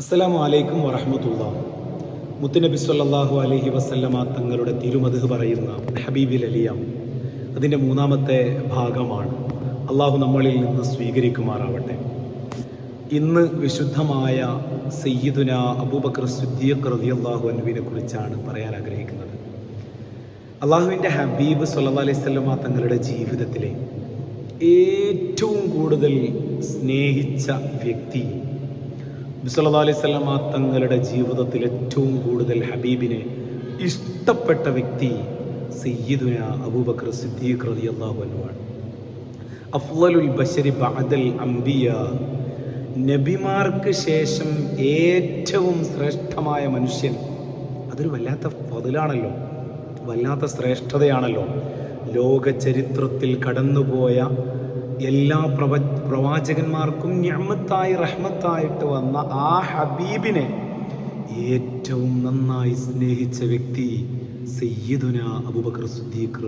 അസ്സലാമു അലൈക്കും വറഹമത്തുള്ള. മുത്തുനബി സല്ലാഹു അലഹി വസല്ലമ തങ്ങളുടെ തിരുമത് പറയുന്ന ഹബീബിൽ അലിയ അതിന്റെ മൂന്നാമത്തെ ഭാഗമാണ്. അള്ളാഹു നമ്മളിൽ നിന്ന് സ്വീകരിക്കുമാറാവട്ടെ. ഇന്ന് വിശുദ്ധമായ സയ്യിദുന അബൂബക്കർ സുദ്ദീഖ് റതി അള്ളാഹു അനുവിനെ കുറിച്ചാണ് പറയാൻ ആഗ്രഹിക്കുന്നത്. അള്ളാഹുവിന്റെ ഹബീബ് സല്ലാ അലൈഹി വസല്ലമ തങ്ങളുടെ ജീവിതത്തിലെ ഏറ്റവും കൂടുതൽ സ്നേഹിച്ച വ്യക്തി ബിസല്ലാ അലൈഹി സ്വലമ തങ്ങളുടെ ജീവിതത്തിൽ ഏറ്റവും കൂടുതൽ ഹബീബിനെ ഇഷ്ടപ്പെട്ട വ്യക്തി സയ്യിദുന അബൂബക്കർ സിദ്ദീഖ് റളിയല്ലാഹു അൻഹുവാണ്. അഫ്ളലുൽ ബശരി ബഅദൽ അംബിയ. നബിമാർക്ക് ശേഷം ഏറ്റവും ശ്രേഷ്ഠമായ മനുഷ്യൻ അതൊരു വല്ലാത്ത പതിലാണല്ലോ വല്ലാത്ത ശ്രേഷ്ഠതയാണല്ലോ. ലോക ചരിത്രത്തിൽ കടന്നുപോയ എല്ലാ പ്രവ പ്രവാചകന്മാർക്കും ഞമ്മത്തായി റഹ്മത്തായിട്ട് വന്ന ആ ഹബീബിനെ ഏറ്റവും നന്നായി സ്നേഹിച്ച വ്യക്തി സയ്യിദുന അബൂബക്കർ സുദ്ദീഖ്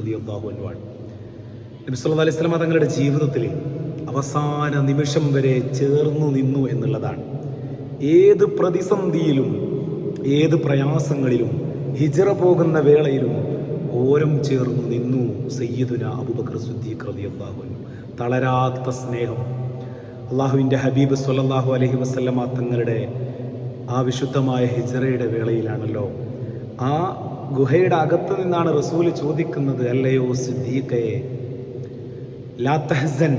ആണ്. നബി സല്ലല്ലാഹു അലൈഹി വസല്ലം തങ്ങളുടെ ജീവിതത്തിൽ അവസാന നിമിഷം വരെ ചേർന്നു നിന്നു എന്നുള്ളതാണ്. ഏത് പ്രതിസന്ധിയിലും ഏത് പ്രയാസങ്ങളിലും ഹിജറ പോകുന്ന വേളയിലും ഓരം ചേർന്ന് നിന്നു സയ്യിദുന അബൂബക്കർ സുദ്ദീഖ് റളിയല്ലാഹു അൻഹു. തളരാത്ത സ്നേഹം. അള്ളാഹുവിന്റെ ഹബീബ് സല്ലല്ലാഹു അലൈഹി വസല്ലമ തങ്ങളുടെ ആ വിശുദ്ധമായ ഹിജറയുടെ വേളയിലാണല്ലോ. ആ ഗുഹയുടെ അകത്ത് നിന്നാണ് റസൂൽ ചോദിക്കുന്നത് അല്ലയോ സിദ്ദീഖയെ ലാ തഹസൻ.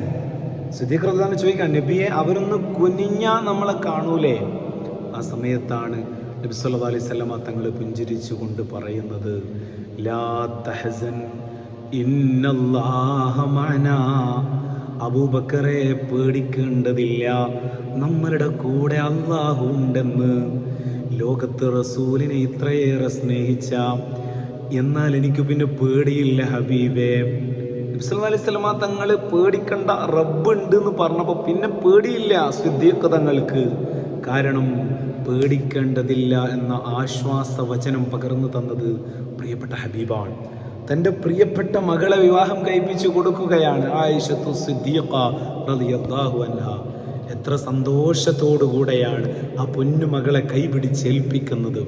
സിദ്ദീഖ് റളിയല്ലാഹു ചോദിക്കാൻ നബിയെ അവരൊന്ന് കുനിഞ്ഞാ നമ്മളെ കാണൂലേ? ആ സമയത്താണ് നബി സല്ലല്ലാഹു അലൈഹി വസല്ലമ തങ്ങൾ പുഞ്ചിരിച്ചു കൊണ്ട് പറയുന്നത് ലാ തഹസൻ ഇന്നല്ലാഹ മഅനാ. അബൂബക്കറെ പേടിക്കേണ്ടതില്ല നമ്മളുടെ കൂടെ അള്ളാഹു ഉണ്ടെന്ന്. ലോകത്ത് റസൂലിനെ ഇത്രയേറെ സ്നേഹിച്ച എന്നാൽ എനിക്ക് പിന്നെ പേടിയില്ല ഹബീബേ. അലൈഹി സ്വലമ തങ്ങൾ പേടിക്കണ്ട റബ്ബ് ഉണ്ട് എന്ന് പറഞ്ഞപ്പോൾ പിന്നെ പേടിയില്ല സിദ്ദീഖ് തങ്ങൾക്ക്. കാരണം പേടിക്കേണ്ടതില്ല എന്ന ആശ്വാസ വചനം പകർന്നു തന്നത് പ്രിയപ്പെട്ട ഹബീബാണ്. തന്റെ പ്രിയപ്പെട്ട മകളെ വിവാഹം കഴിപ്പിച്ചു കൊടുക്കുകയാണ് ആയിഷത്തു സിദ്ദീഖ റളിയല്ലാഹു എത്ര സന്തോഷത്തോടുകൂടെയാണ് ആ പൊന്നു മകളെ കൈപിടിച്ച് ഏൽപ്പിക്കുന്നത്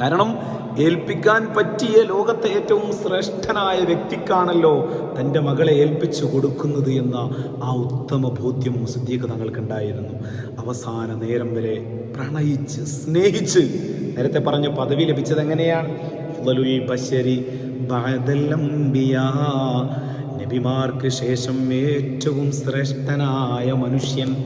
കാരണം ഏൽപ്പിക്കാൻ പറ്റിയ ലോകത്തെ ഏറ്റവും ശ്രേഷ്ഠനായ വ്യക്തിക്കാണല്ലോ തന്റെ മകളെ ഏൽപ്പിച്ചു കൊടുക്കുന്നത് എന്ന ആ ഉത്തമ ബോധ്യം സിദ്ദീഖ് തങ്ങൾക്കുണ്ടായിരുന്നു. അവസാന നേരം വരെ പ്രണയിച്ച് സ്നേഹിച്ച് നേരത്തെ പറഞ്ഞ പദവി ലഭിച്ചത് എങ്ങനെയാണ്? നബിമാർക്ക് ശേഷം ഏറ്റവും ശ്രേഷ്ഠനായ മനുഷ്യൻ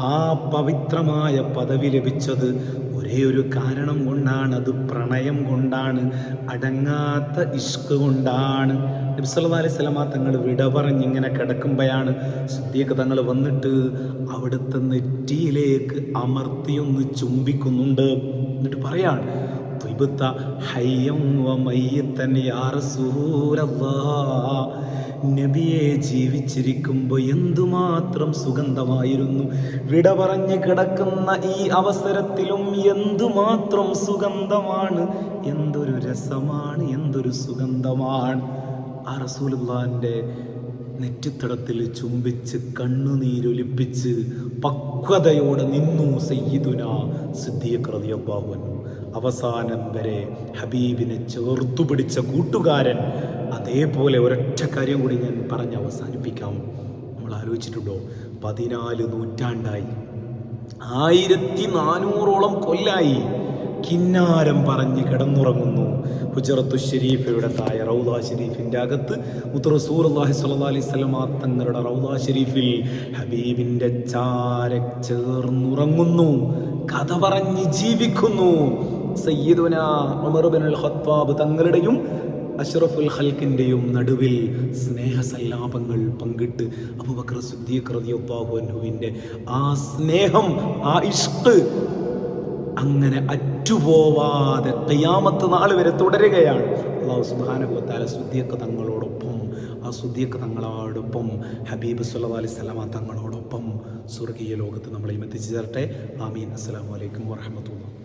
ആ പവിത്രമായ പദവി ലഭിച്ചത് ഒരേ ഒരു കാരണം കൊണ്ടാണ്. അത് പ്രണയം കൊണ്ടാണ്. അടങ്ങാത്ത ഇഷ്ക് കൊണ്ടാണ്. നബ്സല്ലാ അലൈഹി സ്വലമ തങ്ങൾ വിട പറഞ്ഞിങ്ങനെ കിടക്കുമ്പോഴാണ് സുദ്ധിയൊക്കെ തങ്ങൾ വന്നിട്ട് അവിടുത്തെ നെറ്റിയിലേക്ക് അമർത്തിയൊന്ന് ചുംബിക്കുന്നുണ്ട്. എന്നിട്ട് പറയാണ് ത്വയ്ബത്ത ഹയ്യം മയ്യത്തൻ യാ നബിയെ ജീവിച്ചിരിക്കുമ്പോൾ എന്തുമാത്രം സുഗന്ധമായിരുന്നു. വിട പറഞ്ഞു കിടക്കുന്ന ഈ അവസരത്തിലും എന്തുമാത്രം സുഗന്ധമാണ്. എന്തൊരു രസമാണ് എന്തൊരു സുഗന്ധമാണ്. ആ റസൂലുള്ളാന്റെ നെറ്റിത്തടത്തിൽ ചുംബിച്ച് കണ്ണുനീരൊലിപ്പിച്ച് പക്വതയോടെ നിന്നു സയ്യിദുന സിദ്ദീഖ് റളിയല്ലാഹു അൻഹു. അവസാനം വരെ ഹബീബിനെ ചേർത്തു പിടിച്ച കൂട്ടുകാരൻ അതേപോലെ ഒരൊറ്റ കാര്യം കൂടി ഞാൻ പറഞ്ഞ് അവസാനിപ്പിക്കാം. നമ്മൾ ആലോചിച്ചിട്ടുണ്ടോ? പതിനാല് നൂറ്റാണ്ടായി. ആയിരത്തി നാനൂറോളം കൊല്ലായി. കിന്നാരം പറഞ്ഞ് കിടന്നുറങ്ങുന്നു. ഹുജറത്തു ഷെരീഫയുടെ തായ റൗദ ഷെരീഫിന്റെ അകത്ത്. മുത്തറസൂർഹി സല്ലാ അലൈഹി സ്വലമാ തങ്ങളുടെ റൗദ ഷെരീഫിൽ ഹബീബിന്റെ ചാര ചേർന്നുറങ്ങുന്നു. കഥ പറഞ്ഞ് ജീവിക്കുന്നു. ഖത്താബ് തങ്ങളുടെയും അഷ്റഫുൽ ഹൽക്കിന്റെയും നടുവിൽ സ്നേഹസല്ലാപങ്ങൾ പങ്കിട്ട് അബൂബക്കർ സിദ്ദീഖ് റളിയല്ലാഹു അൻഹുവിന്റെ ആ സ്നേഹം ആ ഇഷ്ക് അങ്ങനെ അറ്റുപോവാതെ കയ്യാമത്ത് നാൾ വരെ തുടരുകയാണ്. അള്ളാഹു സുബാനുഭവത്താല സുദ്ധിയൊക്കെ തങ്ങളോടൊപ്പം ആ സുദ്ധിയൊക്കെ തങ്ങളോടൊപ്പം ഹബീബ് സുല്ലാ അലൈഹി സ്വലാമ തങ്ങളോടൊപ്പം സ്വർഗീയ ലോകത്ത് നമ്മളെയും എത്തിച്ചു തരട്ടെ ആമീൻ. അസ്സാം വലൈക്കും വറഹ്മത്തുള്ളാഹി